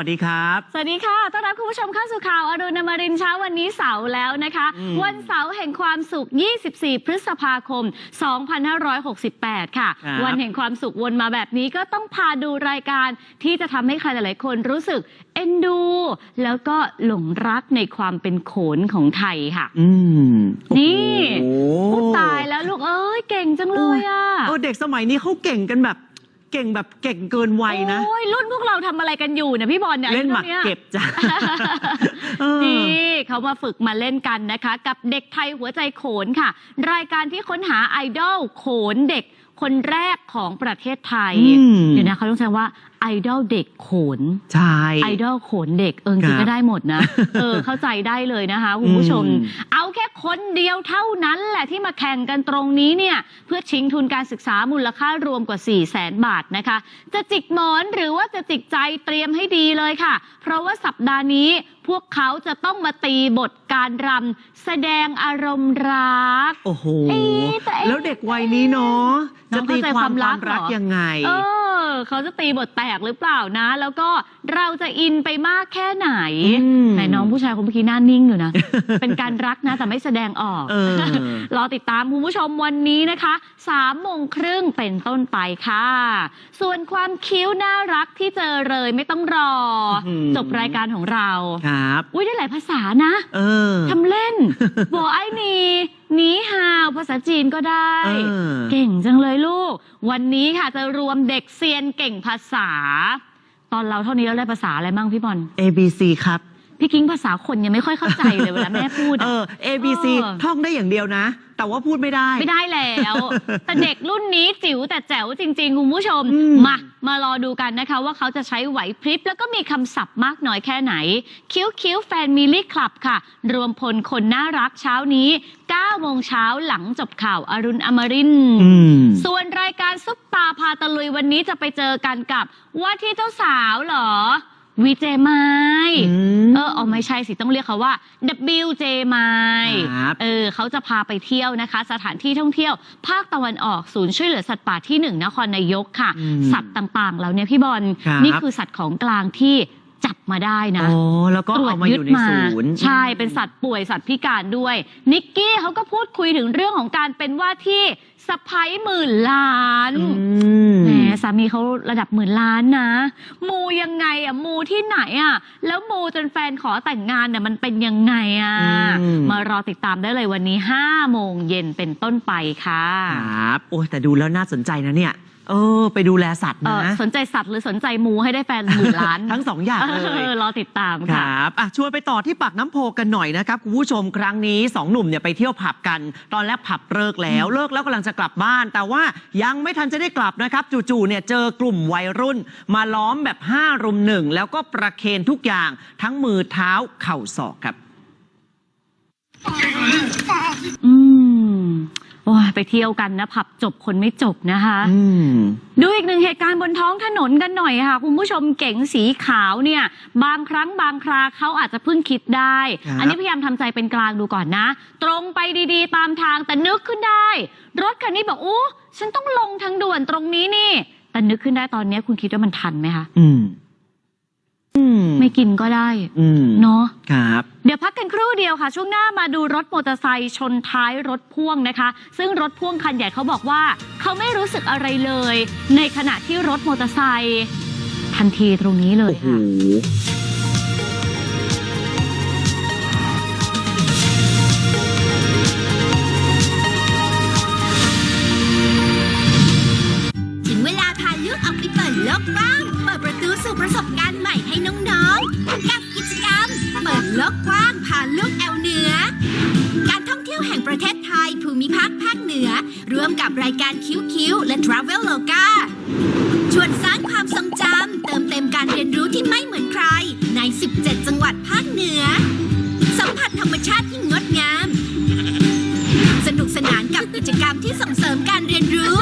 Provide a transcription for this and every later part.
วัสดีครับ สวัสดีค่ะ ต้อนรับคุณผู้ชมเข้าสู่ข่าวอรุณอมรินทร์เช้าวันนี้เสาร์แล้วนะคะอืมวันเสาร์แห่งความสุข 24 พฤษภาคม 2568 ค่ะครับวันแห่งความสุขวนมาแบบนี้ก็ต้องพาดูรายการที่จะทำให้ใครหลาย ๆ คนรู้สึกเอ็นดู แล้วก็หลงรักในความเป็นโขนของไทยค่ะ อืมนี่โอ้โหอุ๊ยตายแล้วลูกเอ้ยเก่งจังเลยอะเออเด็กสมัยนี้เขาเก่งกันแบบ เก่งแบบเก่งเกินวัยนะ โอ้ยรุ่นพวกเราทำอะไรกันอยู่เนี่ยพี่บอลเนี่ยเล่นหมากอายุท่เก็บจ้ะเออนี่เขามาฝึกมาเล่นกันนะคะ กับเด็กไทยหัวใจโขนค่ะ รายการที่ค้นหาไอดอลโขนเด็กคนแรกของประเทศไทยอืมเดี๋ยวนะเขาต้องใช้ว่า ไอดอลเด็กโขน ใช่ ไอดอลโขนเด็กเออจริงครัๆบก็ได้หมดนะ เออ เข้าใจได้เลยนะคะคุณผู้ชมอืมเอาแค่คนเดียวเท่านั้นแหละที่มาแข่งกันตรงนี้เนี่ย เพื่อชิงทุนการศึกษามูลค่ารวมกว่า 4 0 0แสนบาทนะคะ จะจิกหมอนหรือว่าจะจิกใจเตรียมให้ดีเลยค่ะ เพราะว่าสัปดาห์นี้พวกเขาจะต้องมาตีบทการรำแสดงอารมณ์รัก โอ้โหเอ๊ะแต่เอ๊ะแล้วเด็กวัยนี้เนาะน้จะองตีเข้าใจความความรัควากมรักเหรอยังไง เออ เขาจะตีบทแตกหรือเปล่านะ แล้วก็เราจะอินไปมากแค่ไหนอืมแต่น้องผู้ชายคนเมื่อกี้หน้านิ่งอยู่นะ เป็นการรักนะ แต่ไม่แสดงออกเออรอติดตามคุณผู้ชมวันนี้นะคะสามโมงครึ่งเป็นต้นไปค่ะ ส่วนความคิ้วน่ารักที่เจอเลยไม่ต้องรอออหือจบรายการของเรา ครับ อุ้ยได้หลายภาษานะเออทำเล่นบอกไอ้นี หนีฮาวภาษาจีนก็ได้ เออ เก่งจังเลยลูก วันนี้ค่ะจะรวมเด็กเซียนเก่งภาษา ตอนเราเท่านี้เราได้ภาษาอะไรบ้างพี่บอล A B C ครับ พี่กิ้งภาษาคนยังไม่ค่อยเข้าใจเลยเวลาแม่พูดเออะอ A B C เออท่องได้อย่างเดียวนะ แต่ว่าพูดไม่ได้ ไม่ได้แล้ว แต่เด็กรุ่นนี้จิ๋วแต่แจ๋วจริง ๆ คุณผู้ชมอืมมา มารอดูกันนะคะ ว่าเขาจะใช้ไหวพริบ แล้วก็มีคำศัพท์มากน้อยแค่ไหน คิ้วคิ้วแฟนมิลี่คลับค่ะ รวมพลคนน่ารักเช้านี้9โมงเช้าหลังจบข่าวอรุณอมรินทร์อืมส่วนรายการซุปตาพาตะลุยวันนี้จะไปเจอกันกับว่าที่เจ้าสาวเหรอ วีเจไมอืมเออเอาไม่ใช่สิต้องเรียกเขาว่า WJ ไมครับเออเขาจะพาไปเที่ยวนะคะ สถานที่ท่องเที่ยว ภาคตะวันออกศูนย์ช่วยเหลือสัตว์ป่าที่หนึ่งนครนายกค่ะอืมสัตว์ต่างๆ แล้วเนี่ยพี่บอลครับนี่คือสัตว์ของกลางที่จับมาได้นะอ๋อแล้วก็ตรวจเอามายึอดยู่ในมาศูนย์ใช่เป็นสัตว์ป่วยสัตว์พิการด้วย นิกกี้เขาก็พูดคุยถึงเรื่องของการเป็นว่าที่สะพ้ยหมื่นล้าน อืมแหมสามีเขาระดับหมื่นล้านนะ มูยังไงอะมูที่ไหนอะแล้วมูจนแฟนขอแต่งงานเนี่ยมันเป็นยังไงอะอืมมารอติดตามได้เลยวันนี้5โมงเย็นเป็นต้นไปค่ะครับโอ้ยแต่ดูแล้วน่าสนใจนะเนี่ย เออ ไปดูแลสัตว์เอนะอสนใจสัตว์หรือสนใจมูให้ได้แฟนหมื่นล้าน ทั้งสองอย่างเลยออรอติดตามคค่ะ รับอะชวนไปต่อที่ปากน้ำโพกันหน่อยนะครับคุณผู้ชมครั้งนี้สองหนุ่มเนี่ยไปเที่ยวผับกัน ตอนแรกผับเลิกแล้วเลิกแล้วกำลังจะกลับบ้าน แต่ว่ายังไม่ทันจะได้กลับนะครับ จู่ๆเนี่ยเจอกลุ่มวัยรุ่น มาล้อมแบบ5รุมหนึ่งแล้วก็ประเคนทุกอย่างทั้งมือเท้าเข่าศอกครับ อืม โอ้ยไปเที่ยวกันนะผับจบคนไม่จบนะคะ อืม ดูอีกหนึ่งเหตุการณ์บนท้องถนนกันหน่อยค่ะ คุณผู้ชมเก๋งสีขาวเนี่ย บางครั้งบางคราเขาอาจจะเพิ่งคิดได้ ครับ อันนี้พยายามทำใจเป็นกลางดูก่อนนะ ตรงไปดีๆ ตามทางแต่นึกขึ้นได้ รถคันนี้บอกอู้ฉันต้องลงทางด่วนตรงนี้นี่ แต่นึกขึ้นได้ตอนนี้คุณคิดว่ามันทันไหมคะ อืมอืมไม่ กินก็ได้อืมเนาะครับ เดี๋ยวพักกันครู่เดียวค่ะ ช่วงหน้ามาดูรถมอเตอร์ไซค์ชนท้ายรถพ่วงนะคะ ซึ่งรถพ่วงคันใหญ่เขาบอกว่า เขาไม่รู้สึกอะไรเลย ในขณะที่รถมอเตอร์ไซค์ทันทีตรงนี้เลยโอ้โหค่ะ วแห่งประเทศไทยภูมิภาคภาคเหนือ ร่วมกับรายการคิ้วคิ้วและ Travel Loga ชวนสร้างความทรงจำเติมเต็มการเรียนรู้ที่ไม่เหมือนใคร ใน 17 จังหวัดภาคเหนือ สัมผัสธรรมชาติที่งดงาม สนุกสนานกับกิจกรรมที่ส่งเสริมการเรียนรู้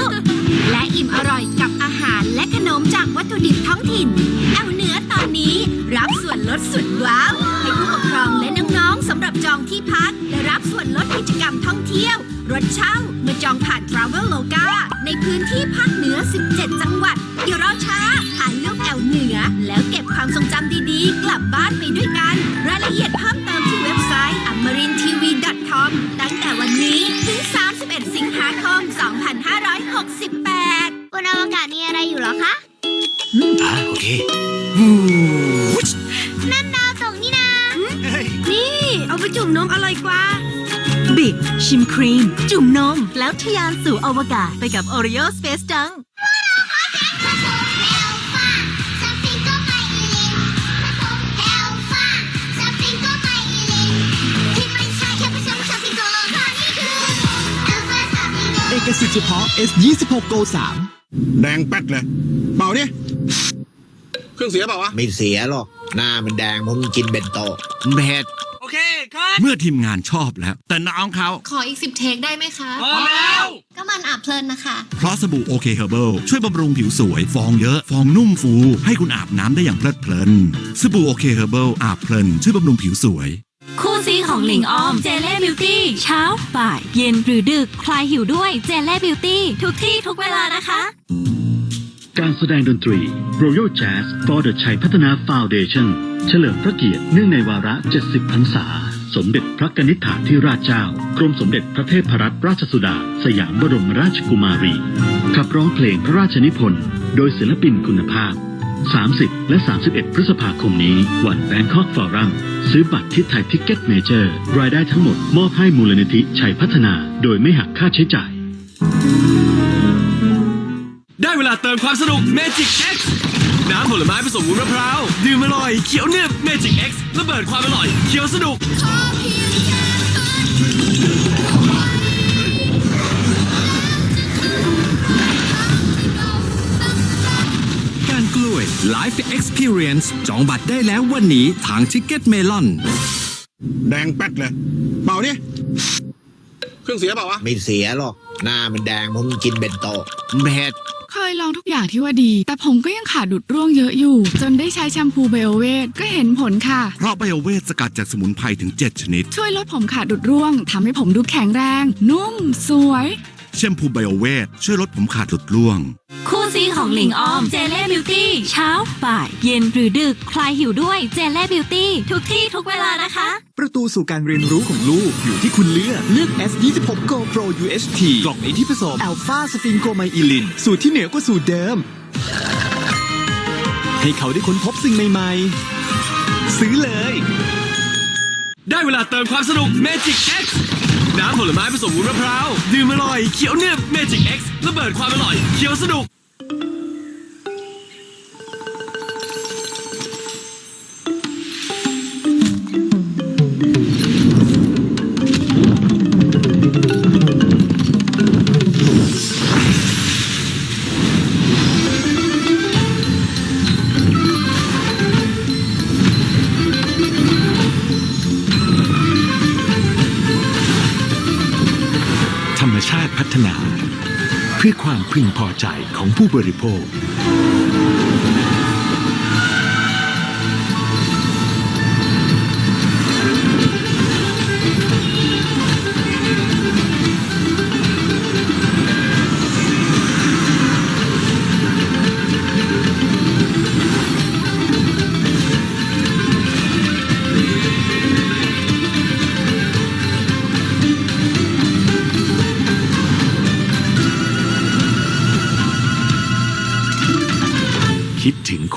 และอิ่มอร่อยกับอาหารและขนมจากวัตถุดิบท้องถิ่นแอวเหนือตอนนี้รับส่วนลดสุดว้าวให้ผู้ปกครอง สำหรับจองที่พักและรับส่วนลดกิจกรรมท่องเที่ยว รถเช่าเมื่อจองผ่าน Travel l o g a ในพื้นที่ภาคเหนือ 17 จังหวัดอย่ารอช้าหาลูกแอวเหนือ แล้วเก็บความทรงจำดีๆ กลับบ้านไปด้วยกัน รายละเอียดเพิ่มเติมที่เว็บไซต์ amarintv.com ตั้งแต่วันนี้ถึง 31 สิงหาคม 2568 บนอวกาศมีอะไรอยู่หรอคะ อะโอเค ชิมครีม จุ่มนม แล้วทะยานสู่อวกาศไปกับ Oreo Space Junk เอกสิทธิ์เฉพาะ S26 Go 3แดงแป๊ดเลย เป่าดิเครื่องเสียเปล่าวะไม่เสียหรอก หน้ามันแดงเพราะมันกินเบนโตะเผ็ดโอ เคครับเมื่อทีมงานชอบแล้ว แต่น้องเขาขออีกสิบเทคได้ไหมคะ พอแล้ว ก็มันอาบเพลินนะคะ เพราะสบู่โอเคเฮอร์เบิลช่วยบำรุงผิวสวย ฟองเยอะ ฟองนุ่มฟู ให้คุณอาบน้ำได้อย่างเพลิดเพลิน สบู่โอเคเฮอร์เบิลอาบเพลิน ช่วยบำรุงผิวสวย คู่ซีของหลิงออม เจเล่บิวตี้ เช้า บ่าย เย็นหรือดึกคลายหิวด้วย เจเล่บิวตี้ ทุกที่ทุกเวลานะคะ การแสดงดนตรี Royal Jazz for the ชัยพัฒนา Foundation เฉลิมพระเกียรติเนื่องในวาระ 70 พรรษา สมเด็จพระกนิษฐาธิราชเจ้า กรมสมเด็จพระเทพรัตนราชสุดา สยามบรมราชกุมารี ขับร้องเพลงพระราชนิพนธ์ โดยศิลปินคุณภาพ 30 และ 31 พฤษภาคมนี้ วัน Bangkok Forum ซื้อบัตรที่ไทยทิกเก็ตเมเจอร์ รายได้ทั้งหมดมอบให้มูลนิธิชัยพัฒนา โดยไม่หักค่าใช้จ่าย ลาเติมความสนุก Magic X น้ำผลไม้ผสมวุ้นมะพร้าว ดื่มอร่อยเขียวหนึบ Magic X ระเบิดความอร่อยเขียวสนุก การกล้วย Life Experience จองบัตรได้แล้ววันนี้ทาง Ticket Melon แดงแป๊ดเลย เป่าดิเครื่องเสียเปล่าวะ ไม่เสียหรอก หน้ามันแดงเพราะมันกินเบนโตะเผ็ดเค ยลองทุกอย่างที่ว่าดี แต่ผมก็ยังขาดดุดร่วงเยอะอยู่ จนได้ใช้แชมพูไบโอเวทก็เห็นผลค่ะ เพราะไบโอเวทสกัดจากสมุนไพรถึง 7 ชนิด ช่วยลดผมขาดดุดร่วงทำให้ผมดูแข็งแรง นุ่ม สวย แชมพูไบโอเวทช่วยลดผมขาดหลุดร่วงคู่ซี ของหลิงออมเจเล่บิวตี้เช้า บ่าย เย็นหรือดึกคลายหิวด้วยเจเล่บิวตี้ทุกที่ทุกเวลานะคะ ประตูสู่การเรียนรู้ของลูก อยู่ที่คุณเลือกเลือก S26 Go Pro UHT กล่องนี้ที่ผสมอัลฟาสฟิงโกไมอิลิน สูตรที่เหนือกว่าสูตรเดิม ให้เขาได้ค้นพบสิ่งใหม่ ๆ ซื้อเลย ได้เวลาเติมความสนุก Magic X น้ำผลไม้ผสมวุ้นมะพร้าว ดื่มอร่อย เขียวหนึบ Magic X ระเบิดความอร่อย เขียวสนุก พัฒนา เพื่อความพึงพอใจของผู้บริโภค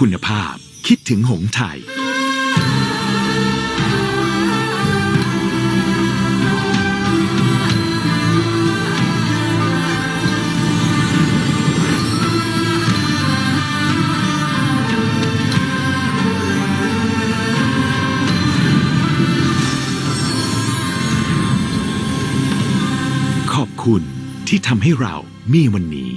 คุณภาพ คิดถึงหงไทย ขอบคุณที่ทำให้เรามีวันนี้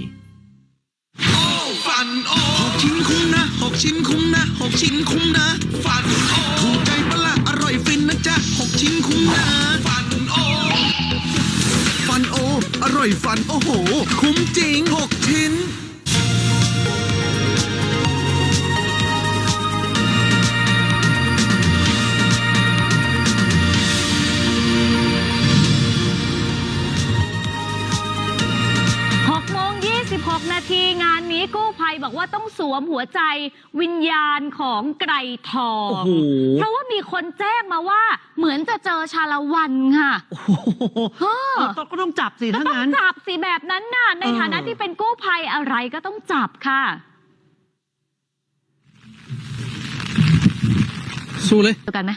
กชิ้นคุ้มนะหกชิ้นคุ้มนะฟันโอถูกใจปะละอร่อยฟินนะจ๊ะหกชิ้นคุ้มนะฟันโอฟันโอ อร่อยฟันโอ้โห คุ้มจริงหกชิ้น บอกว่าต้องสวมหัวใจวิญญาณของไกรทอง โอ้โห เพราะว่ามีคนแจ้งมาว่า เหมือนจะเจอชาละวันค่ะโอ้โหเออเออต้องก็ต้องจับสิก็ถ้าต้องงั้น จับสิแบบนั้นน่ะ ในเออ ฐานะที่เป็นกู้ภัยอะไรก็ต้องจับค่ะ สู้เลยเจอกันไหม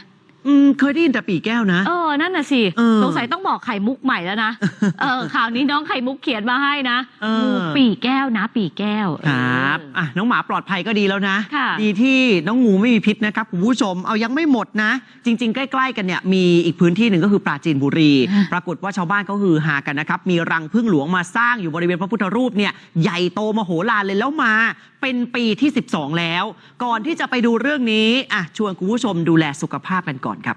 อืมเคยได้ยินแต่ปีแก้วนะ เออ นั่นน่ะสิ เออสงสัยต้องบอกไข่มุกใหม่แล้วนะ เออ ข่าวนี้น้องไข่มุกเขียนมาให้นะเออ งูปีแก้วนะ ปีแก้วครับเออ อะน้องหมาปลอดภัยก็ดีแล้วนะ ค่ะ ดีที่น้องงูไม่มีพิษนะครับคุณผู้ชมเอายังไม่หมดนะ จริง ๆ ใกล้ ๆ กันเนี่ยมีอีกพื้นที่หนึ่งก็คือปราจีนบุรี ปรากฏว่าชาวบ้านเขาฮือฮากันนะครับ มีรังพึ่งหลวงมาสร้างอยู่บริเวณพระพุทธรูปเนี่ยใหญ่โตมโหฬารเลยแล้วมาเป็นปีที่ 12 แล้ว ก่อนที่จะไปดูเรื่องนี้อะชวนคุณผู้ชมดูแลสุขภาพกันก่อนครับ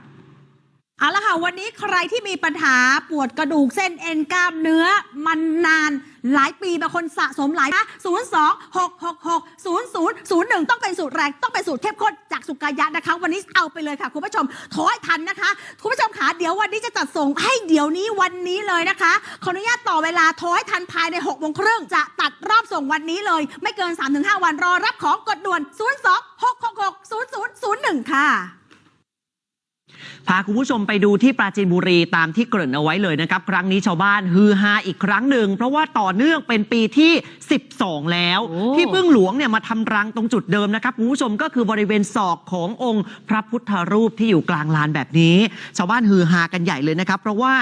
เอาละค่ะ วันนี้ใครที่มีปัญหาปวดกระดูกเส้นเอ็นกล้ามเนื้อมันนานหลายปีบางคนสะสมหลายนะ0 2 6 6 6 0 0 0 1 ต้องเป็นสูตรแรง ต้องเป็นสูตรเข้มข้นจากสุกายะนะคะ วันนี้เอาไปเลยค่ะ คุณผู้ชมโทรให้ทันนะคะ คุณผู้ชมขาเดี๋ยววันนี้จะจัดส่งให้เดี๋ยวนี้วันนี้เลยนะคะ ขออนุญาตต่อเวลาทรให้ทันภายใน6โมงครึ่งจะตัดรอบส่งวันนี้เลย ไม่เกิน 3-5 วันรอรับของกดด่วน 0 2 6 6 6 0 0 0 1 ค่ะ พาคุณผู้ชมไปดูที่ปราจีนบุรีตามที่เกริ่นเอาไว้เลยนะครับ ครั้งนี้ชาวบ้านฮือฮาอีกครั้งหนึ่ง เพราะว่าต่อเนื่องเป็นปีที่ 12 แล้ว โอ้ ที่พึ่งหลวงเนี่ยมาทำรังตรงจุดเดิมนะครับคุณผู้ชมก็คือบริเวณศอกขององค์พระพุทธรูปที่อยู่กลางลานแบบนี้ ชาวบ้านฮือฮากันใหญ่เลยนะครับ เพราะว่า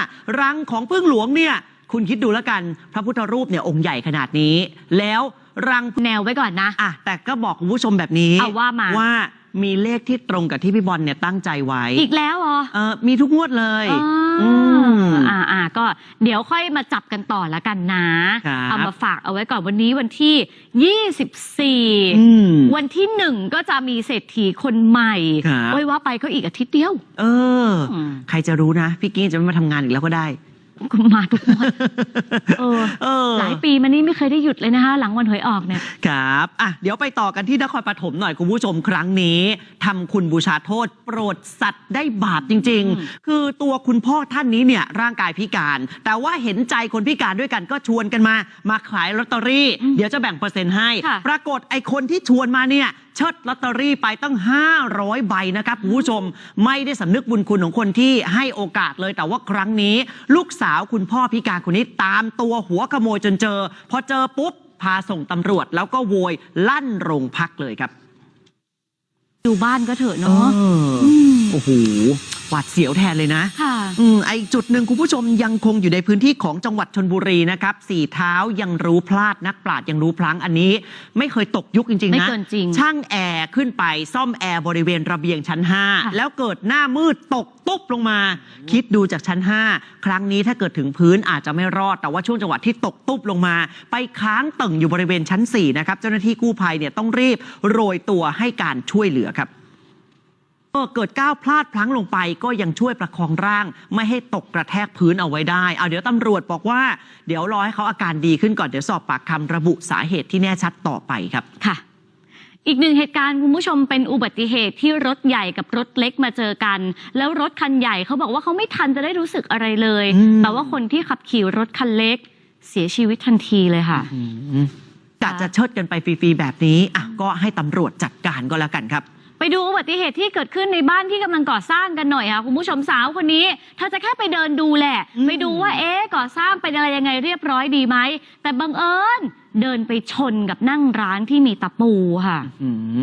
รังของพึ่งหลวงเนี่ยคุณคิดดูแล้วกัน พระพุทธรูปเนี่ยองค์ใหญ่ขนาดนี้ แล้วรัง แนวไว้ก่อนนะ อะแต่ก็บอกคุณผู้ชมแบบนี้เอาว่ามาว่า มีเลขที่ตรงกับที่พี่บอลเนี่ยตั้งใจไว้ อีกแล้วเหรอ เออมีทุกงวดเลยอ๋อมอ่าอ่าก็เดี๋ยวค่อยมาจับกันต่อแล้วกันนะ ครับ เอามาฝากเอาไว้ก่อนวันนี้วันที่ อืม24วันที่หนึ่งก็จะมีเศรษฐีคนใหม่ครับ โอ้ยว่าไปก็อีกอาทิตย์เดียว เอออมใครจะรู้นะ พี่กี้จะไม่มาทำงานอีกแล้วก็ได้ก็ มาทุกวันเออเออหลายปีมานี้ไม่เคยได้หยุดเลยนะคะ หลังวันหวยออกเนี่ยครับอะเดี๋ยวไปต่อกันที่นครปฐมหน่อยคุณผู้ชมครั้งนี้ทำคุณบูชาโทษ โปรดสัตว์ได้บาปจริงอืมๆคือตัวคุณพ่อท่านนี้เนี่ยร่างกายพิการ แต่ว่าเห็นใจคนพิการด้วยกันก็ชวนกันมา มาขายลอตเตอรี่ เดี๋ยวจะแบ่งเปอร์เซ็นต์ให้ค่ะปรากฏไอ้คนที่ชวนมาเนี่ย เชิดลอตเตอรี่ไปตั้ง 500 ใบนะครับคุณผู้ชมไม่ได้สำนึกบุญคุณของคนที่ให้โอกาสเลยแต่ว่าครั้งนี้ ลูกสาวคุณพ่อพิการคนนี้ตามตัวหัวขโมยจนเจอ พอเจอปุ๊บ พาส่งตำรวจแล้วก็โวยลั่นโรงพักเลยครับ ดูบ้านก็เถอะเนาะเอออืมโอ้โหหวาดเสียวแทนเลยนะ ค่ะ อืมไอจุดหนึ่งคุณผู้ชมยังคงอยู่ในพื้นที่ของจังหวัดชนบุรีนะครับสี่เท้ายังรู้พลาดนักปราดยังรู้พลั้งอันนี้ ไม่เคยตกยุคจริงๆไม่นะเกินจริง ช่างแอร์ขึ้นไปซ่อมแอร์บริเวณระเบียงชั้นค่ะ5แล้วเกิดหน้ามืดตกตุ๊บลงมา คิดดูจากชั้น 5 ครั้งนี้ถ้าเกิดถึงพื้นอาจจะไม่รอด แต่ว่าช่วงจังหวะที่ตกตุ๊บลงมา ไปค้างตึงอยู่บริเวณชั้น4นะครับเจ้าหน้าที่กู้ภัยเนี่ยต้องรีบโรยตัวให้การช่วยเหลือครับ เออเกิดก้าวพลาดพลั้งลงไป ก็ยังช่วยประคองร่าง ไม่ให้ตกกระแทกพื้นเอาไว้ได้เอาเดี๋ยวตำรวจบอกว่า เดี๋ยวรอให้เขาอาการดีขึ้นก่อนเดี๋ยวสอบปากคำระบุสาเหตุที่แน่ชัดต่อไปครับค่ะอีกหนึ่งเหตุการณ์คุณผู้ชมเป็นอุบัติเหตุที่รถใหญ่กับรถเล็กมาเจอกัน แล้วรถคันใหญ่เขาบอกว่าเขาไม่ทันจะได้รู้สึกอะไรเลยอืมแต่ว่าคนที่ขับขี่รถคันเล็ก เสียชีวิตทันทีเลยค่ะอืมกะจะเชิดกันไปฟรีๆแบบนี้อะก็ให้ตำรวจจัดการก็แล้วกันครับ ไปดูอุบัติเหตุที่เกิดขึ้นในบ้านที่กำลังก่อสร้างกันหน่อยค่ะคุณผู้ชมสาวคนนี้เธอจะแค่ไปเดินดูแหละ อืม ไปดูว่าเอ๊ะก่อสร้างเป็นอะไรยังไงเรียบร้อยดีไหม แต่บังเอิญเดินไปชนกับนั่งร้านที่มีตะปูค่ะ อืม